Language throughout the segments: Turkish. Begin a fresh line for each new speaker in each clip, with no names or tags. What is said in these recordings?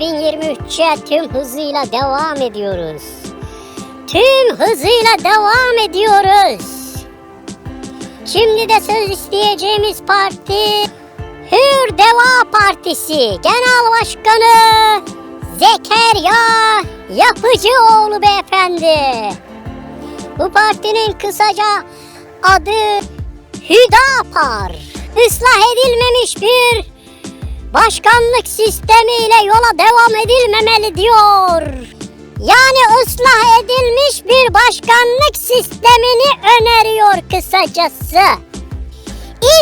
2023'e tüm hızıyla devam ediyoruz. Tüm hızıyla devam ediyoruz. Şimdi de söz isteyeceğimiz parti Hür Deva Partisi Genel Başkanı Zekeriya Yapıcıoğlu beyefendi. Bu partinin kısaca adı Hüdapar. Islah edilmemiş bir başkanlık sistemiyle yola devam edilmemeli diyor. Yani ıslah edilmiş bir başkanlık sistemini öneriyor kısacası.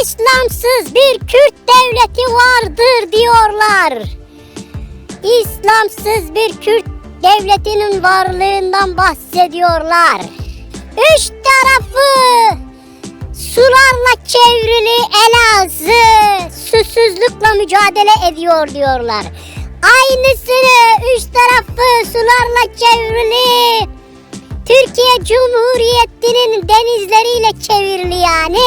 İslamsız bir Kürt devleti vardır diyorlar. İslamsız bir Kürt devletinin varlığından bahsediyorlar. Üç tarafı sularla çevrili Elazığ susuzlukla mücadele ediyor diyorlar. Aynısını üç tarafı sularla çevrili Türkiye Cumhuriyeti'nin denizleriyle çevrili yani.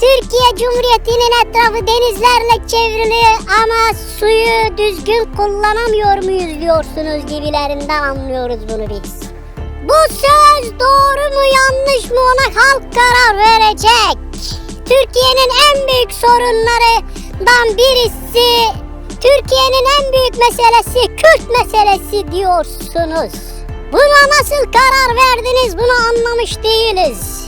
Türkiye Cumhuriyeti'nin etrafı denizlerle çevrili ama suyu düzgün kullanamıyor muyuz diyorsunuz gibilerinden anlıyoruz bunu biz. Bu söz doğru mu yanlış mı ona halk karar verecek. Türkiye'nin en büyük sorunlarından birisi Türkiye'nin en büyük meselesi Kürt meselesi diyorsunuz. Buna nasıl karar verdiniz bunu anlamış değiliz.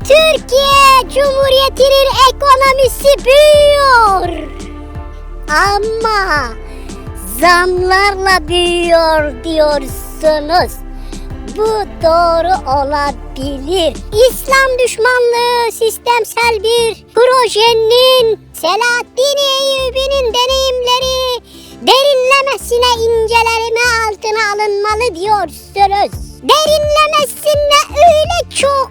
Türkiye Cumhuriyeti'nin ekonomisi büyüyor. Ama zamlarla büyüyor diyorsunuz. Bu doğru olabilir. İslam düşmanlığı sistemsel bir projenin Selahaddin Eyyubi'nin deneyimleri derinlemesine incelenme altına alınmalı diyorsunuz. Derinlemesine öyle çok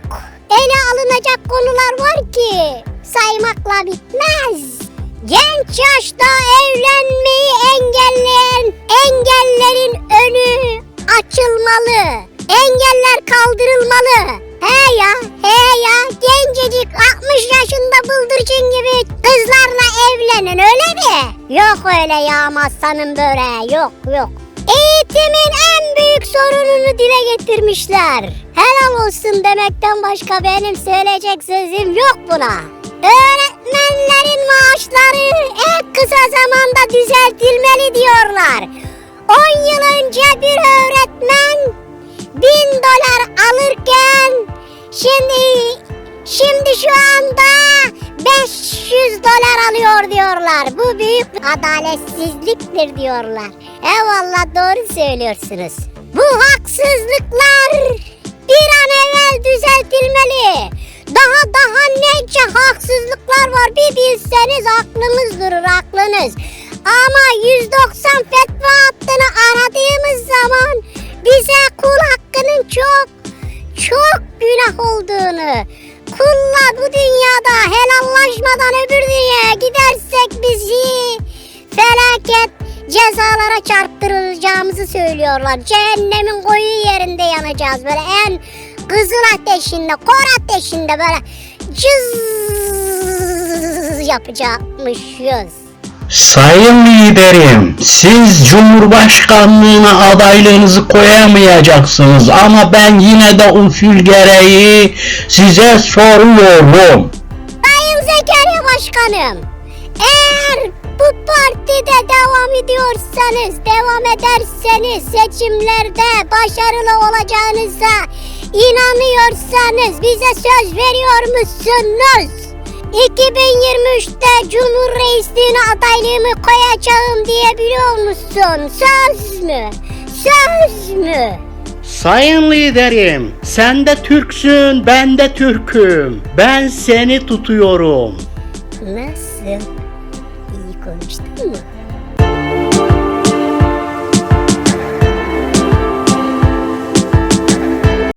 ele alınacak konular var ki saymakla bitmez. Genç yaşta evlenmeyi engelleyen engellerin önü açılmalı. Engeller kaldırılmalı. He ya, he ya, gencecik 60 yaşında bıldırcın gibi kızlarla evlenin öyle mi? Yok öyle ya aslanım böreği, yok yok. Eğitimin en büyük sorununu dile getirmişler. Helal olsun demekten başka benim söyleyecek sözüm yok buna. Öğretmenlerin maaşları en kısa zamanda düzeltilmeli diyorlar. 10 yıl önce bir öğretmen 1000 dolar alırken şimdi şimdi şu anda 500 dolar alıyor diyorlar. Bu büyük adaletsizliktir diyorlar. Eyvallah doğru söylüyorsunuz. Bu haksızlıklar bir an evvel düzeltilmeli. Daha daha nece haksızlıklar var bir bilseniz aklınız durur aklınız. Ama 190 fetva hattını aradığımız zaman günah olduğunu kulla bu dünyada helallaşmadan öbür dünyaya gidersek bizi felaket cezalara çarptırılacağımızı söylüyorlar. Cehennemin koyu yerinde yanacağız böyle en kızıl ateşinde, kor ateşinde böyle cız yapacakmışız.
Sayın liderim, siz Cumhurbaşkanlığına adaylığınızı koyamayacaksınız ama ben yine de usul gereği size soruyorum.
Sayın Zekeriya Başkanım, eğer bu partide devam ediyorsanız, devam ederseniz seçimlerde başarılı olacağınıza inanıyorsanız bize söz veriyor musunuz? 2023'te Cumhur Reisliğine adaylığımı koyacağım diyebiliyor musun? Söz mü? Söz mü?
Sayın liderim, sen de Türksün, ben de Türk'üm. Ben seni tutuyorum.
Nasıl? İyi konuştun mu?